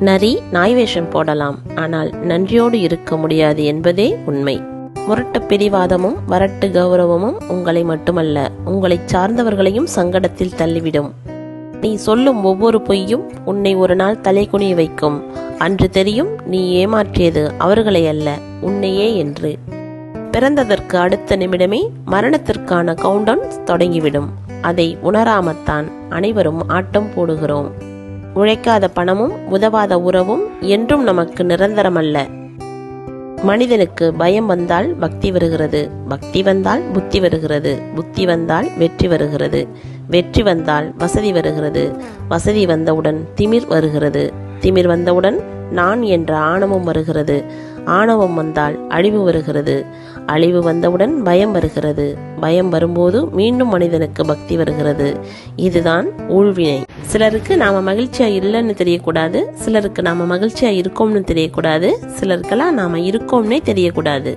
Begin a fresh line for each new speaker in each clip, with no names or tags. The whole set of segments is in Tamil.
நரி நாய் வேஷம் போடலாம். ஆனால் நன்றியோடு இருக்க முடியாது என்பதே உண்மை. முரட்டு பிடிவாதமும் வரட்டு கௌரவமும் உங்களை மட்டுமல்ல உங்களை சார்ந்தவர்களையும் சங்கடத்தில் தள்ளிவிடும். நீ சொல்லும் ஒவ்வொரு பொய்யும் உன்னை ஒரு நாள் தலைகுனிய வைக்கும். அன்று தெரியும் நீ ஏமாற்றியது அவர்களை அல்ல உன்னையே என்று. பிறந்ததற்கு அடுத்த நிமிடமே மரணத்திற்கான கவுண்டவுன் தொடங்கிவிடும். அதை உணராமத்தான் அனைவரும் ஆட்டம் போடுகிறோம். உழைக்காத பணமும் உதவாத உறவும் என்றும் நமக்கு நிரந்தரமல்ல. மனிதனுக்கு பயம் வந்தால் பக்தி வருகிறது. பக்தி வந்தால் புத்தி வருகிறது. புத்தி வந்தால் வெற்றி வருகிறது. வெற்றி வந்தால் வசதி வருகிறது. வசதி வந்தவுடன் திமிர் வருகிறது. திமிர் வந்தவுடன் நான் என்ற ஆணவம் வருகிறது. ஆணவம் வந்தால் அழிவு வருகிறது. அழிவு வந்தவுடன் பயம் வருகிறது. பயம் வரும்போது மீண்டும் மனிதனுக்கு பக்தி வருகிறது. இதுதான் ஊழ்வினை. சிலருக்கு நாம மகிழ்ச்சியா இல்லைன்னு தெரியக்கூடாது. சிலருக்கு நாம மகிழ்ச்சியா இருக்கோம்னு தெரியக்கூடாது. சிலருக்கெல்லாம் நாம இருக்கோம்னே தெரியக்கூடாது.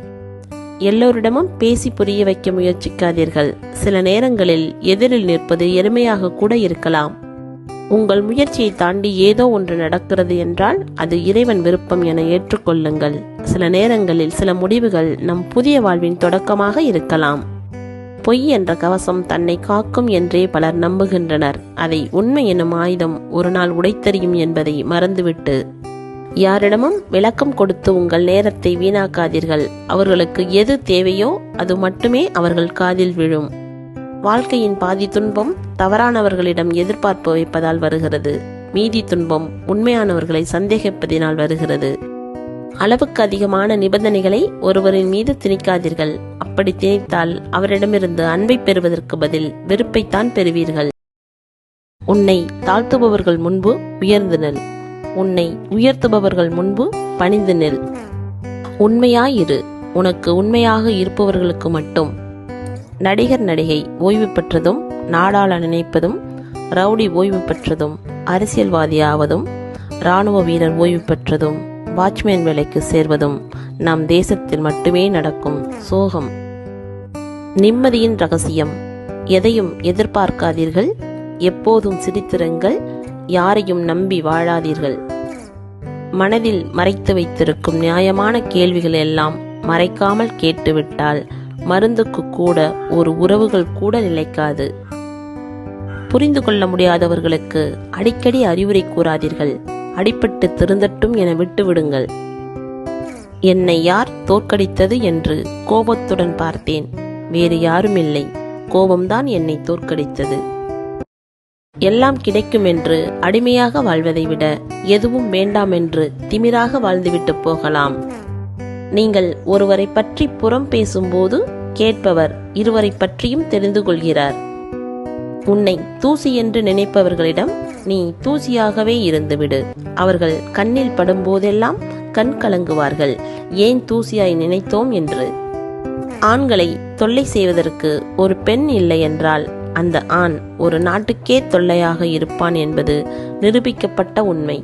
எல்லோரிடமும் பேசி புரிய வைக்க முயற்சிக்காதீர்கள். சில நேரங்களில் எதிரில் நிற்பது எளிமையாக கூட இருக்கலாம். உங்கள் முயற்சியை தாண்டி ஏதோ ஒன்று நடக்கிறது என்றால் அது இறைவன் விருப்பம் என ஏற்றுக்கொள்ளுங்கள். சில நேரங்களில் சில முடிவுகள் நம் புதிய வாழ்வின் தொடக்கமாக இருக்கலாம். பொய் என்ற கவசம் தன்னை காக்கும் என்றே பலர் நம்புகின்றனர். அதை உண்மை எனும் ஆயுதம் ஒரு நாள் உடைத்தறியும் என்பதை மறந்துவிட்டு. யாரிடமும் விளக்கம் கொடுத்து உங்கள் நேரத்தை வீணாக்காதீர்கள். அவர்களுக்கு எது தேவையோ அது மட்டுமே அவர்கள் காதில் விழும். வாழ்க்கையின் பாதி துன்பம் தவறானவர்களிடம் எதிர்பார்ப்பு வைப்பதால் வருகிறது. மீதி துன்பம் உண்மையானவர்களை சந்தேகிப்பதினால் வருகிறது. அளவுக்கு அதிகமான நிபந்தனைகளை ஒருவரின் மீது திணிக்காதீர்கள். அப்படி திணித்தால் அவரிடமிருந்து அன்பை பெறுவதற்கு பதில் வெறுப்பைத்தான் பெறுவீர்கள். உன்னை தாழ்த்துபவர்கள் முன்பு உயர்ந்து நெல். உன்னை உயர்த்துபவர்கள் முன்பு பணிந்து நெல். உண்மையாயிரு. உனக்கு உண்மையாக இருப்பவர்களுக்கு மட்டும். நடிகர் நடிகை ஓய்வு பெற்றதும் நாடாள நினைப்பதும் ரவுடி ஓய்வு பெற்றதும் அரசியல்வாதியாவதும் இராணுவ வீரர் ஓய்வு பெற்றதும். வாட்ச்மேன் வேலைக்கு சேர்வதும் நம் தேசத்தில் மட்டுமே நடக்கும் சோகம். நிம்மதியின் ரகசியம். எதையும் எதிர்பார்க்காதீர்கள். எப்போதும் சிரித்திருங்கள். யாரையும் நம்பி வாழாதீர்கள். மனதில் மறைத்து வைத்திருக்கும் நியாயமான கேள்விகள் எல்லாம் மறைக்காமல் கேட்டுவிட்டால் மருந்துக்கு கூட ஒரு உறவுகள் கூட நிலைக்காது. புரிந்து கொள்ள முடியாதவர்களுக்கு அடிக்கடி அறிவுரை கூறாதீர்கள். அடிபட்டு திருந்தட்டும் என விட்டுவிடுங்கள். என்னை யார் தோற்கடித்தது என்று கோபத்துடன் பார்த்தேன். வேறு யாரும் இல்லை கோபம்தான் என்னை தோற்கடித்தது. எல்லாம் கிடைக்கும் என்று அடிமையாக வாழ்வதை விட எதுவும் வேண்டாம் என்று திமிராக வாழ்ந்துவிட்டு போகலாம். நீங்கள் ஒருவரை பற்றி புறம் பேசும்போது கேட்பவர் இருவரை பற்றியும் தெரிந்து கொள்கிறார். உன்னை தூசி என்று நினைப்பவர்களிடம் நீ தூசியாகவே இருந்துவிடு. அவர்கள் கண்ணில் படும் போதெல்லாம் கண் கலங்குவார்கள். ஏன் தூசியாய் நினைத்தோம் என்று? ஆண்களை தொல்லை செய்வதற்கு ஒரு பெண் இல்லை என்றால் அந்த ஆண் ஒரு நாட்டுக்கே தொல்லையாக இருப்பான் என்பது நிரூபிக்கப்பட்ட உண்மை.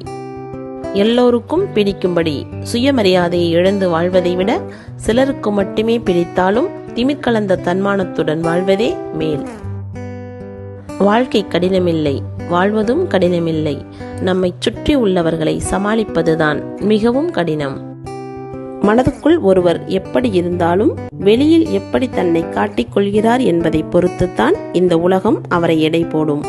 எல்லோருக்கும் பிடிக்கும்படி சுயமரியாதையை இழந்து வாழ்வதை விட சிலருக்கு மட்டுமே பிடித்தாலும் திமிர்கலந்த தன்மானத்துடன் வாழ்வதே மேல். வாழ்க்கை கடினமில்லை. வாழ்வதும் கடினமில்லை. நம்மை சுற்றி உள்ளவர்களை சமாளிப்பதுதான் மிகவும் கடினம். மனதுக்குள் ஒருவர் எப்படி இருந்தாலும் வெளியில் எப்படி தன்னை காட்டிக்கொள்கிறார் என்பதை பொறுத்துத்தான் இந்த உலகம் அவரை எடை போடும்.